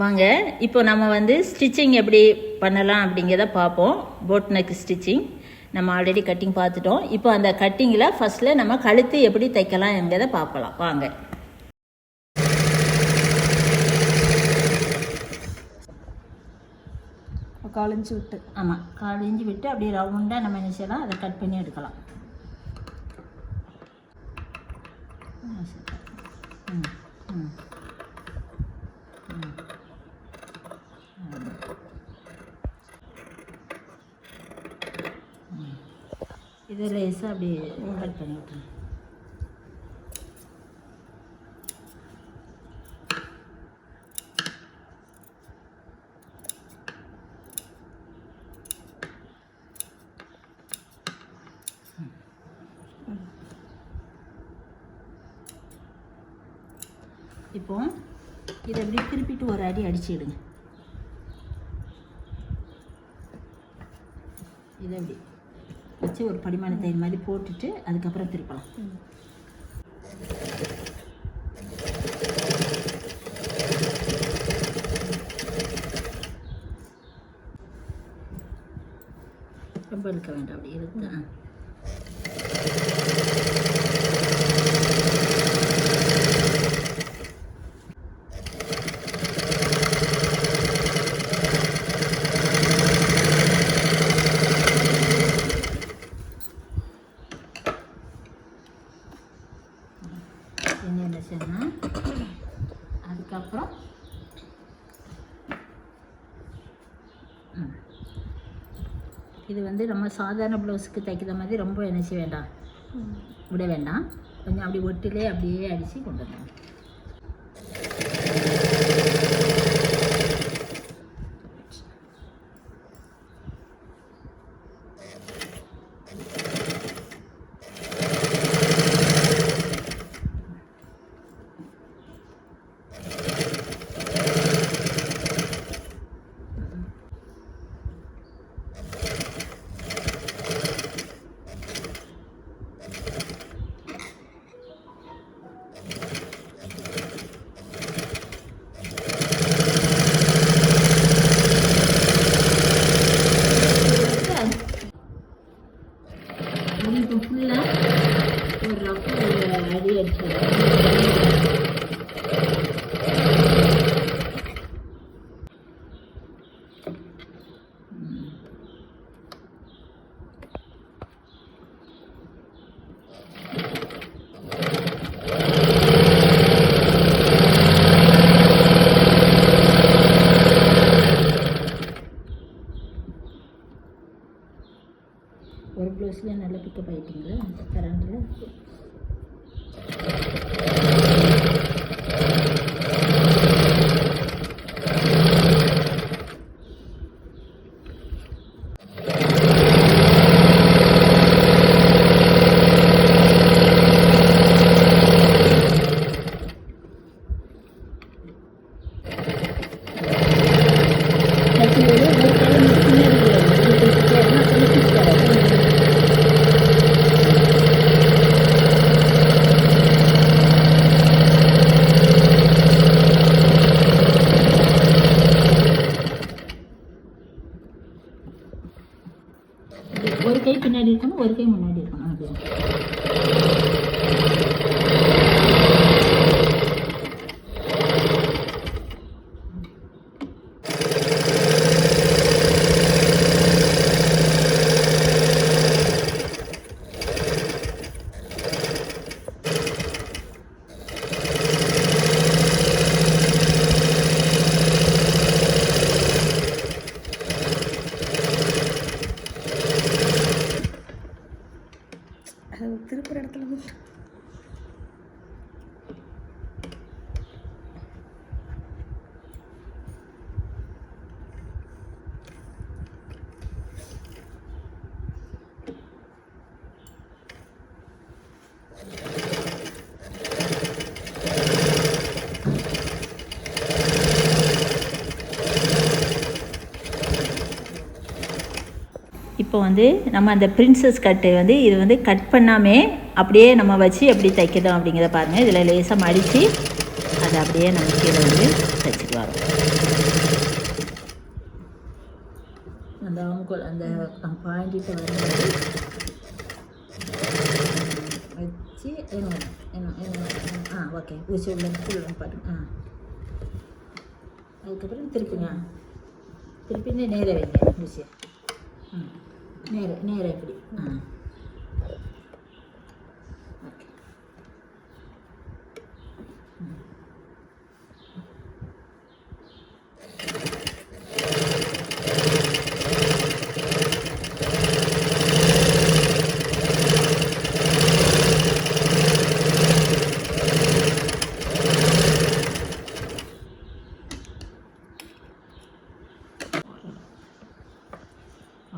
வாங்க இப்போ நம்ம வந்து ஸ்டிச்சிங் எப்படி பண்ணலாம் அப்படிங்கிறத பார்ப்போம். போட் நெக் ஸ்டிச்சிங் நம்ம ஆல்ரெடி கட்டிங் பார்த்துட்டோம். இப்போ அந்த கட்டிங்கில் ஃபஸ்ட்டில் நம்ம கழுத்து எப்படி தைக்கலாம் என்கிறத பார்க்கலாம். வாங்க. காலஞ்சு விட்டு. ஆமாம் கால் இஞ்சி விட்டு அப்படியே ரவுண்டாக நம்ம என்ன செய்யலாம் அதை கட் பண்ணி எடுக்கலாம். ம். ம். இது லேசாக அப்படியே கட் பண்ணி விட்டுருங்க இப்போ இதை அப்படி திருப்பிட்டு ஒரு அடி அடிச்சிடுங்க இதை அப்படி வச்சு ஒரு படிமான தயிர் மாதிரி போட்டுட்டு அதுக்கப்புறம் திருப்பலாம். ரொம்ப இருக்க வேண்டாம் அப்படி இழுத்து ஆ. என்ன என்ன செய்யணும் அதுக்கப்புறம் ம். இது வந்து நம்ம சாதாரண ப்ளவுஸுக்கு தைக்கிற மாதிரி ரொம்ப செய்ய வேண்டாம்? விட வேண்டாம். கொஞ்சம் அப்படி ஒட்டிலே அப்படியே அடித்து கொண்டு வரணும் அது திருப்புற இப்போ வந்து நம்ம அந்த பிரின்சஸ் கட்டு வந்து இது வந்து கட் பண்ணாமே அப்படியே நம்ம வச்சு எப்படி தைக்கிறோம் அப்படிங்கிறத பாருங்கள் இதில் லேசாக மடித்து அதை அப்படியே நம்ம கீழே வந்து தைச்சிட்டு வரோம். அந்த ஆம்கோல் அந்த பாயிண்ட்டிட்ட வரும்போது வச்சு ஆ ஓகே ஊசி உள்ள உள்ள பாருங்க. ஆ. அதுக்கப்புறம் திருப்பிங்க. திருப்பி நேர வைங்க. ஊசியை ம். நேர நேர இப்படி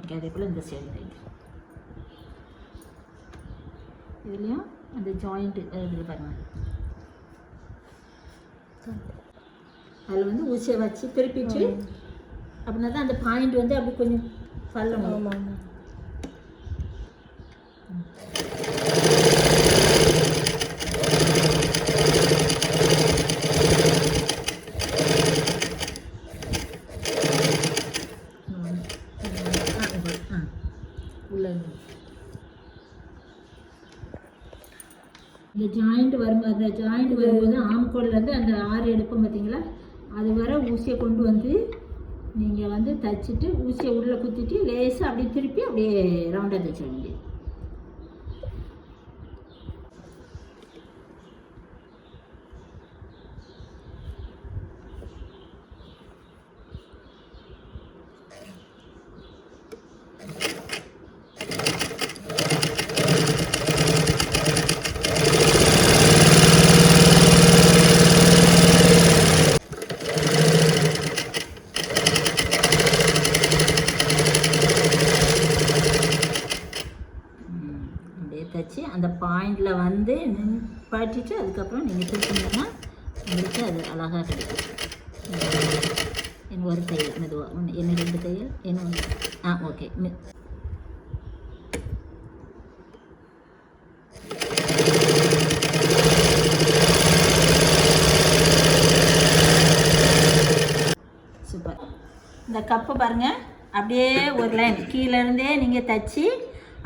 ஓகே அதே போல் இந்த சைடு ரைட் இதுலேயும் அந்த ஜாயிண்ட்டு இதில் பாருங்கள் அதில் வந்து ஊசியை வச்சு திருப்பிட்டு அப்படின்னா தான் அந்த பாயிண்ட் வந்து அப்படி கொஞ்சம் பள்ளம் ஆமாம் ஆமாம் உள்ள இந்த ஜாயிண்ட் வரும்போது அந்த வரும்போது ஆம்கோல்லேருந்து அந்த ஆறு எடுப்போம் பார்த்தீங்களா? அது வர ஊசியை கொண்டு வந்து நீங்கள் வந்து தைச்சிட்டு ஊசியை உள்ளே குத்திட்டு லேசாக அப்படியே திருப்பி அப்படியே ரவுண்டாக தைச்சிட வேண்டியது ம், அப்படியே தைச்சி அந்த பாயிண்டில் வந்து நிப்பாட்டிட்டு அதுக்கப்புறம் நீங்கள் திருப்பினீங்கன்னா உங்களுக்கு அது அழகாக கிடைக்கும் என் ஒரு தையல் மெதுவாக ஒன்று என்ன ரெண்டு தையல் என்ன ஆ ஓகே சூப்பர் இந்த கப்பை பாருங்கள் அப்படியே ஒரு லைன் கீழேருந்தே நீங்கள் தச்சு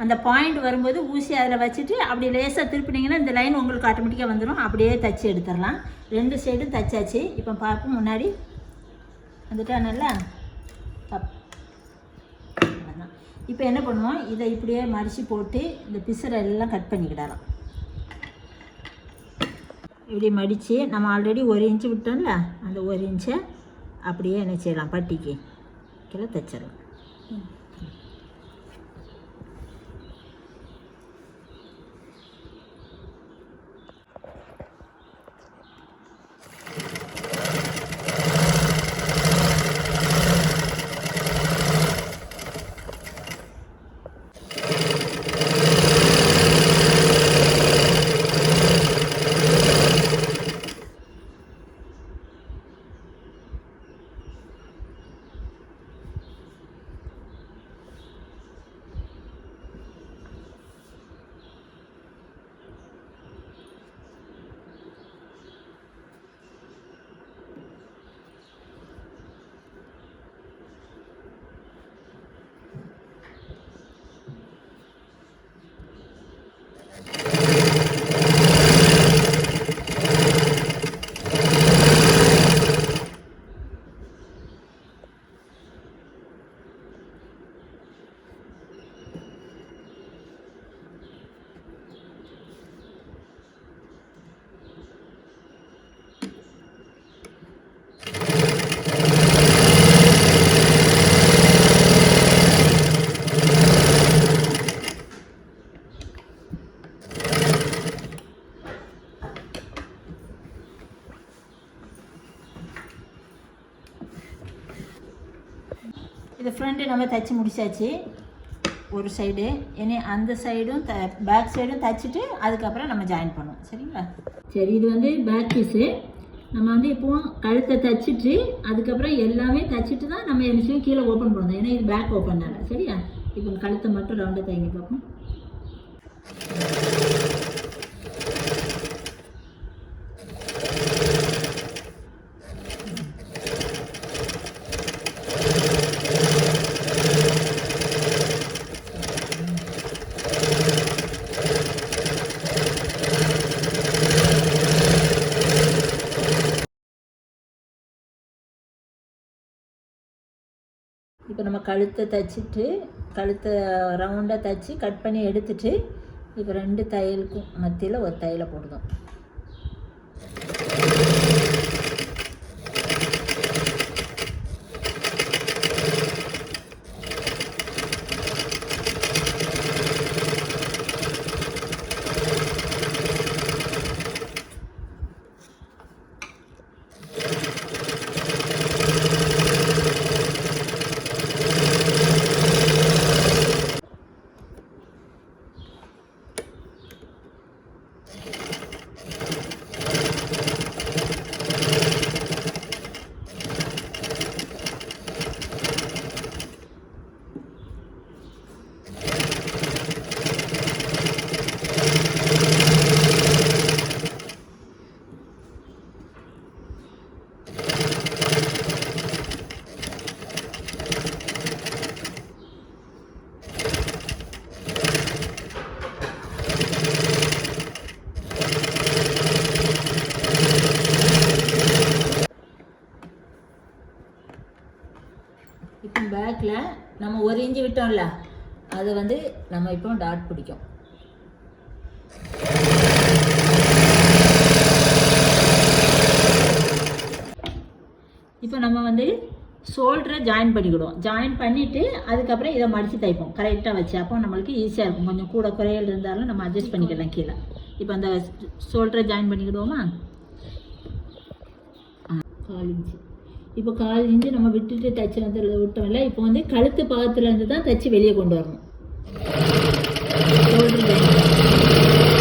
அந்த பாயிண்ட் வரும்போது ஊசி அதில் வச்சுட்டு அப்படி லேசாக திருப்பினீங்கன்னா இந்த லைன் உங்களுக்கு ஆட்டோமேட்டிக்காக வந்துடும் அப்படியே தச்சு எடுத்துடலாம். ரெண்டு சைடும் தச்சாச்சு. இப்போ பார்ப்போம் முன்னாடி. வந்துட்டா நல்லா? தப். இப்போ என்ன பண்ணுவோம்? இதை இப்படியே மடித்து போட்டு இந்த பிசரை எல்லாம் கட் பண்ணிக்கிடலாம். இப்படி மடித்து நம்ம ஆல்ரெடி ஒரு இன்ச்சு விட்டோம்ல? அந்த ஒரு இன்ச்சை அப்படியே என்ன செய்யலாம்? பட்டிக்கு கீழே தைச்சிடலாம் இது ஃப்ரண்ட்டு நம்ம தைச்சி முடிச்சாச்சு. ஒரு சைடு இனி அந்த சைடும் த பேக் சைடும் தைச்சிட்டு அதுக்கப்புறம் நம்ம ஜாயின் பண்ணுவோம். சரிங்களா? சரி இது வந்து பேக் பீஸு நம்ம வந்து இப்போ கழுத்தை தைச்சிட்டு அதுக்கப்புறம் எல்லாமே தைச்சிட்டு தான் நம்ம என்ன செய்வோம்? கீழே ஓப்பன் பண்ணுவோம். ஏன்னா இது பேக் ஓப்பன்னால சரியா? இப்போ கழுத்தை மட்டும் ரவுண்டாக தைங்க பார்ப்போம். இப்போ நம்ம கழுத்தை தைச்சிட்டு கழுத்தை ரவுண்டாக தைச்சி கட் பண்ணி எடுத்துட்டு இப்போ ரெண்டு தையலுக்கும் மத்தியில் ஒரு தையலை போடுதோம் இப்போ பேக்கில் நம்ம ஒரு இன்ச்சு விட்டோம்ல அது வந்து நம்ம இப்போ டாட் பிடிக்கும். இப்போ நம்ம வந்து ஷோல்டரை ஜாயின் பண்ணிக்கிடுவோம். ஜாயின் பண்ணிவிட்டு அதுக்கப்புறம் இதை மடித்து தைப்போம். கரெக்டாக வச்சு. அப்போ நம்மளுக்கு ஈஸியாக இருக்கும். கொஞ்சம் கூட குறையல் இருந்தாலும் நம்ம அட்ஜஸ்ட் பண்ணிக்கலாம் கீழே. இப்போ அந்த ஷோல்டரை ஜாயின் பண்ணிக்கிடுவோமா? ஆ கால் இன்ச்சு இப்போ கால் இஞ்சி நம்ம விட்டுட்டு தைச்சு வந்து விட்டோம்ல இப்போ வந்து கழுத்து பாகத்துலேருந்து தான் தச்சு வெளியே கொண்டு வரணும் Shoulder joint.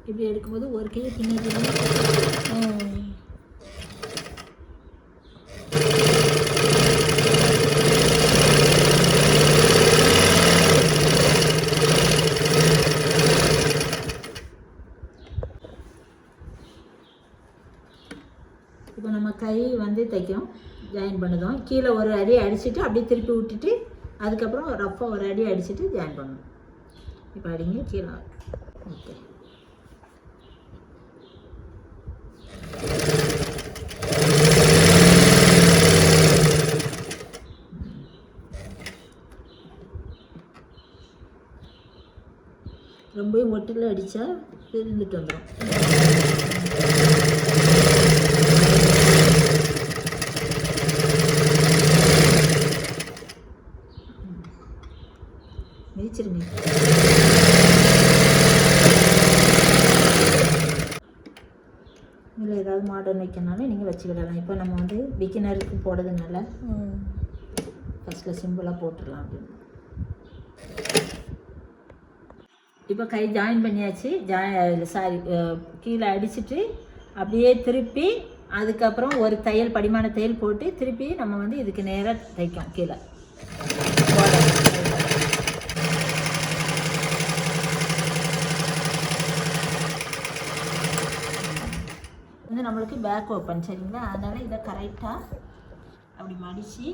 இப்படி எடுக்கும்போது ஒரு கை பின்னாடி ம். இப்போ நம்ம கை வந்து தைக்கிறோம் ஜாயின் பண்ணுதோம். கீழே ஒரு அடி அடிச்சுட்டு அப்படியே திருப்பி விட்டுட்டு அதுக்கப்புறம் ரஃப்பாக ஒரு அடி அடிச்சுட்டு ஜாயின் பண்ணணும். இப்போ அடிங்க கீழே ஓகே ரொம்பவும் ஒட்டில் அடித்தா இருந்துட்டு வந்துடும் இல்லை ஏதாவது மாடர்ன் வைக்கனாலும் நீங்கள் வச்சுக்கிடலாம். இப்போ நம்ம வந்து பிகினருக்கு போடுறதுனால ஃபஸ்ட்டில் சிம்பிளாக போட்டுடலாம் அப்படின்னு. இப்போ கை ஜாயின் பண்ணியாச்சு. ஜாய் சாரி கீழே அடிச்சிட்டு அப்படியே திருப்பி அதுக்கப்புறம் ஒரு தையல் படிமான தையல் போட்டு திருப்பி நம்ம வந்து இதுக்கு நேராக தைக்கும் கீழே. வந்து நம்மளுக்கு பேக் ஓப்பன் சரிங்களா? அதனால் இதை கரெக்டாக அப்படி மடித்து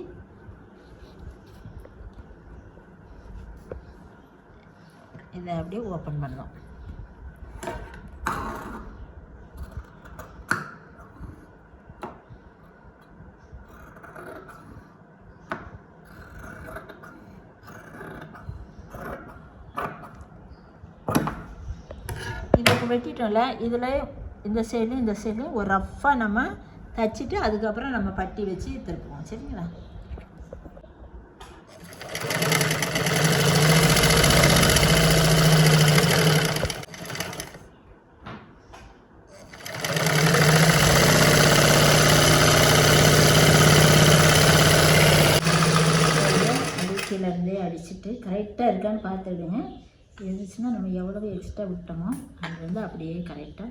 இதை அப்படியே ஓப்பன் பண்ணலாம். இது வெட்டிட்டோம்ல இதில் இந்த சைடும் இந்த சைடும் ஒரு ரஃப்பாக நம்ம தச்சுட்டு அதுக்கப்புறம் நம்ம பட்டி வச்சு திருப்புவோம். சரிங்களா? கீழே அடிச்சுட்டு கரெக்டாக இருக்கான்னு பார்த்துடுங்க. இருந்துச்சுன்னா நம்ம எவ்வளவு எக்ஸ்ட்ரா விட்டோமோ அது வந்து அப்படியே கரெக்டாக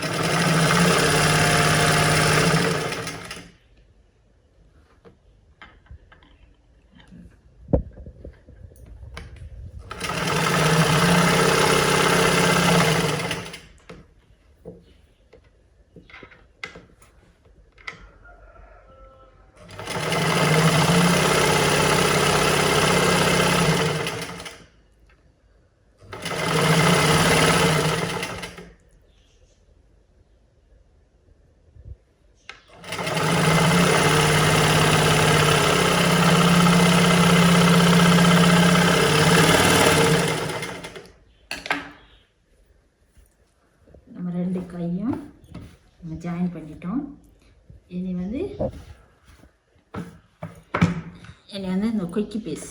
இனி வந்து இனி வந்து இந்த கொக்கி பீஸ்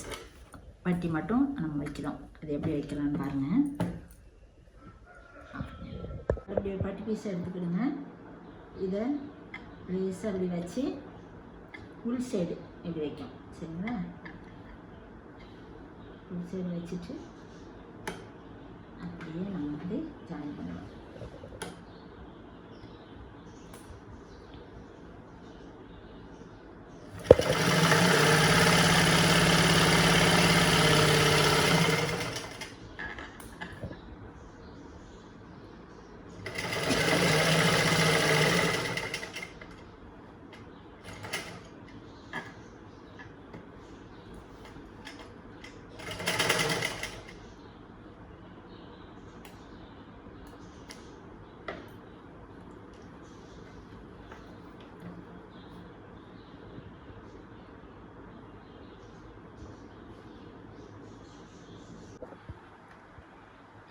பட்டி மட்டும் நம்ம வைக்கிறோம். அது எப்படி வைக்கலாம்னு பாருங்கள் அப்படி பட்டி பீஸை எடுத்துக்கிடுங்க. இதை லேசாக அப்படி வச்சு உள் சைடு இப்படி வைக்கும் சரிங்களா? உள் சைடு வச்சுட்டு அப்படியே நம்ம வந்து ஜாயின் பண்ணுவோம்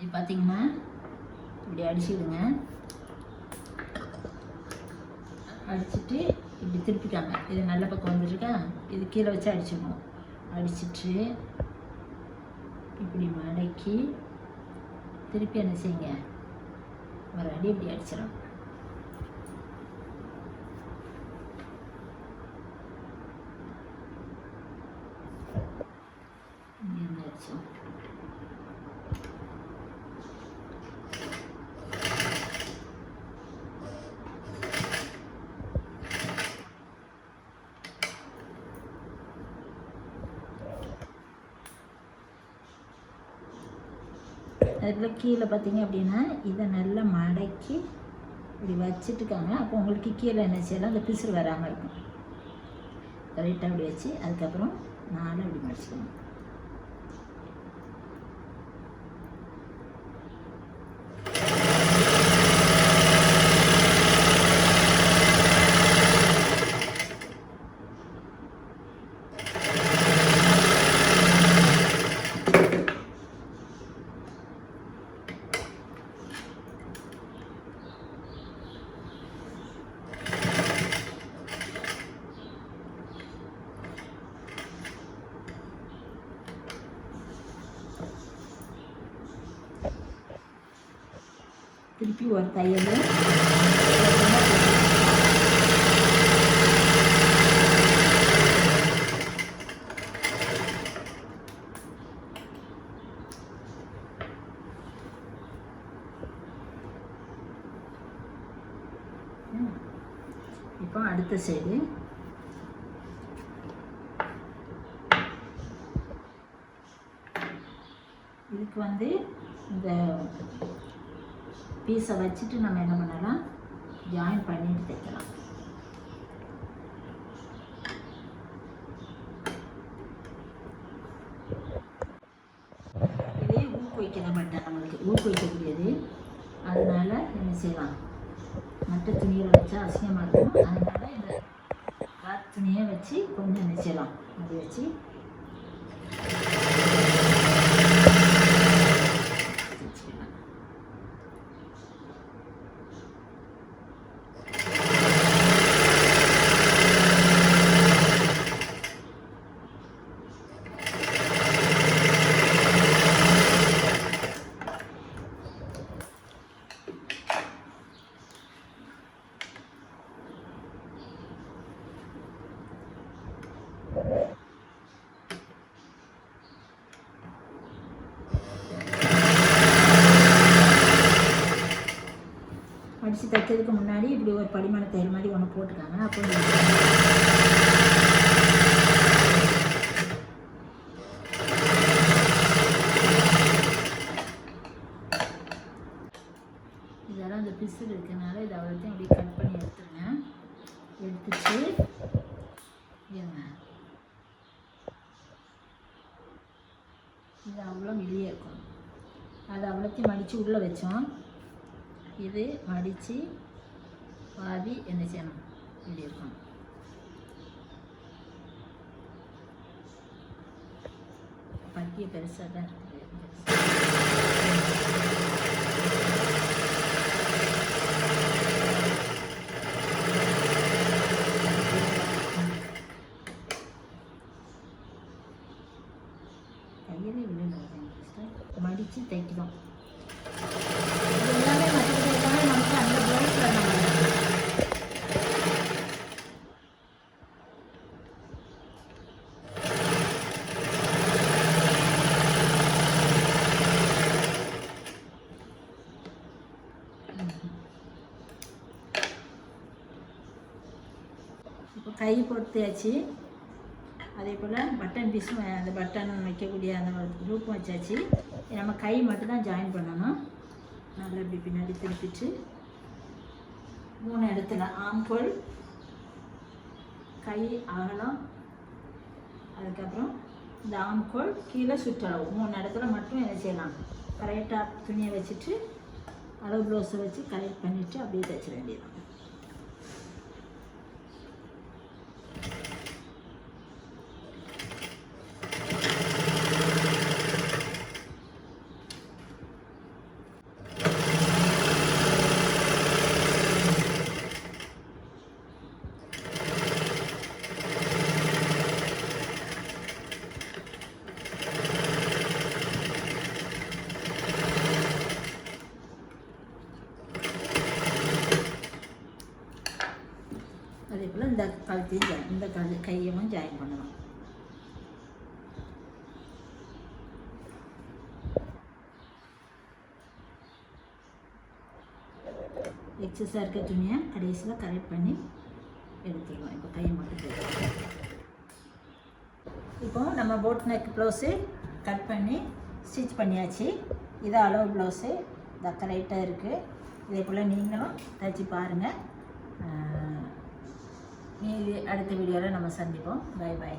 இது பார்த்தீங்கன்னா இப்படி அடிச்சிடுங்க. அடிச்சிட்டு இப்படி திருப்பிக்காங்க இது நல்ல பக்கம் வந்துருக்கா? இது கீழே வச்சு அடிச்சிடணும். அடிச்சிட்டு இப்படி மடக்கி திருப்பி என்ன செய்யுங்க? ஒரு அடி இப்படி அடிச்சிடும் இங்க இருந்து அடிச்சோம். இதில் கீழே பார்த்தீங்க அப்படின்னா இதை நல்லா மடக்கி இப்படி வச்சுட்டுக்காங்க அப்போ உங்களுக்கு கீழே என்ன செய்யலாம்? அந்த பிசுறு வராமல் இருக்கும். கரெக்டாக அப்படி வச்சு அதுக்கப்புறம் நானும் அப்படி மடிச்சுக்கணும் திருப்பி ஒரு தையல் hmm. இப்போ அடுத்த சைடு இதுக்கு வந்து இந்த பீஸை வச்சுட்டு நம்ம என்ன பண்ணலாம்? ஜாயின் பண்ணிட்டு தைக்கலாம். இதே ஊக்குவிக்கிற மாட்டேன் நம்மளுக்கு ஊக்குவிக்கக்கூடியது. அதனால என்ன செய்யலாம்? மற்ற துணியை வச்சா அசிங்கமாக இருக்கும். அதனால இந்த கிளாத் துணியை வச்சு கொஞ்சம் என்ன செய்யலாம்? அதை வச்சு அடித்து தைக்கிறதுக்கு முன்னாடி இப்படி ஒரு படிமான தையல் மாதிரி ஒன்று போட்டுக்காங்க அப்போ இதெல்லாம் இந்த பிசு இருக்கனால இதை அவ்வளோத்தையும் அப்படியே கட் பண்ணி எடுத்துருங்க. எடுத்துட்டு இது அவ்வளோ வெளியே இருக்கும். அதை அவ்வளோத்தையும் மடித்து உள்ளே வச்சோம். இது மடித்து பாதி என்ன செய்யணும்? இப்படி இருக்கணும். பட்டியை பெருசாக தான் இருக்குது வச்சு தைக்கிறோம் இது எல்லாமே மற்றது எல்லாமே நமக்கு அந்த ப்ளவுஸில் நம்ம இப்போ கை பொறுத்தியாச்சு அதே போல் பட்டன் பீஸும் அந்த பட்டன் வைக்கக்கூடிய அந்த குரூப்பும் வச்சாச்சு. நம்ம கை மட்டும் ஜாயின் பண்ணணும். நல்லா இப்படி பின்னாடி திருப்பிட்டு. மூணு இடத்துல ஆம்பல் கை அகலம். அதுக்கப்புறம் இந்த ஆம்கோல் கீழே சுற்றளவு மூணு இடத்துல மட்டும் என்ன செய்யலாம். கரெக்டாக துணியை வச்சுட்டு அளவு ப்ளவுஸை வச்சு கரெக்ட் பண்ணிவிட்டு அப்படியே தைச்சிட வேண்டியது அதே போல் இந்த ஜாயின் இந்த கழு கையவும் ஜாயின் பண்ணலாம் எக்ஸஸாக இருக்க துணியை கடைசியில் கரெக்ட் பண்ணி எடுத்துருவோம் இப்போ கையை மட்டும் இப்போ நம்ம போட் நெக் ப்ளவுஸு கட் பண்ணி ஸ்டிச் பண்ணியாச்சு. இது அளவு ப்ளவுஸு இந்த கரெக்டாக இருக்குது இதே போல் நீங்களும் தைச்சி பாருங்கள் மீதி அடுத்த வீடியோவில் நம்ம சந்திப்போம். By by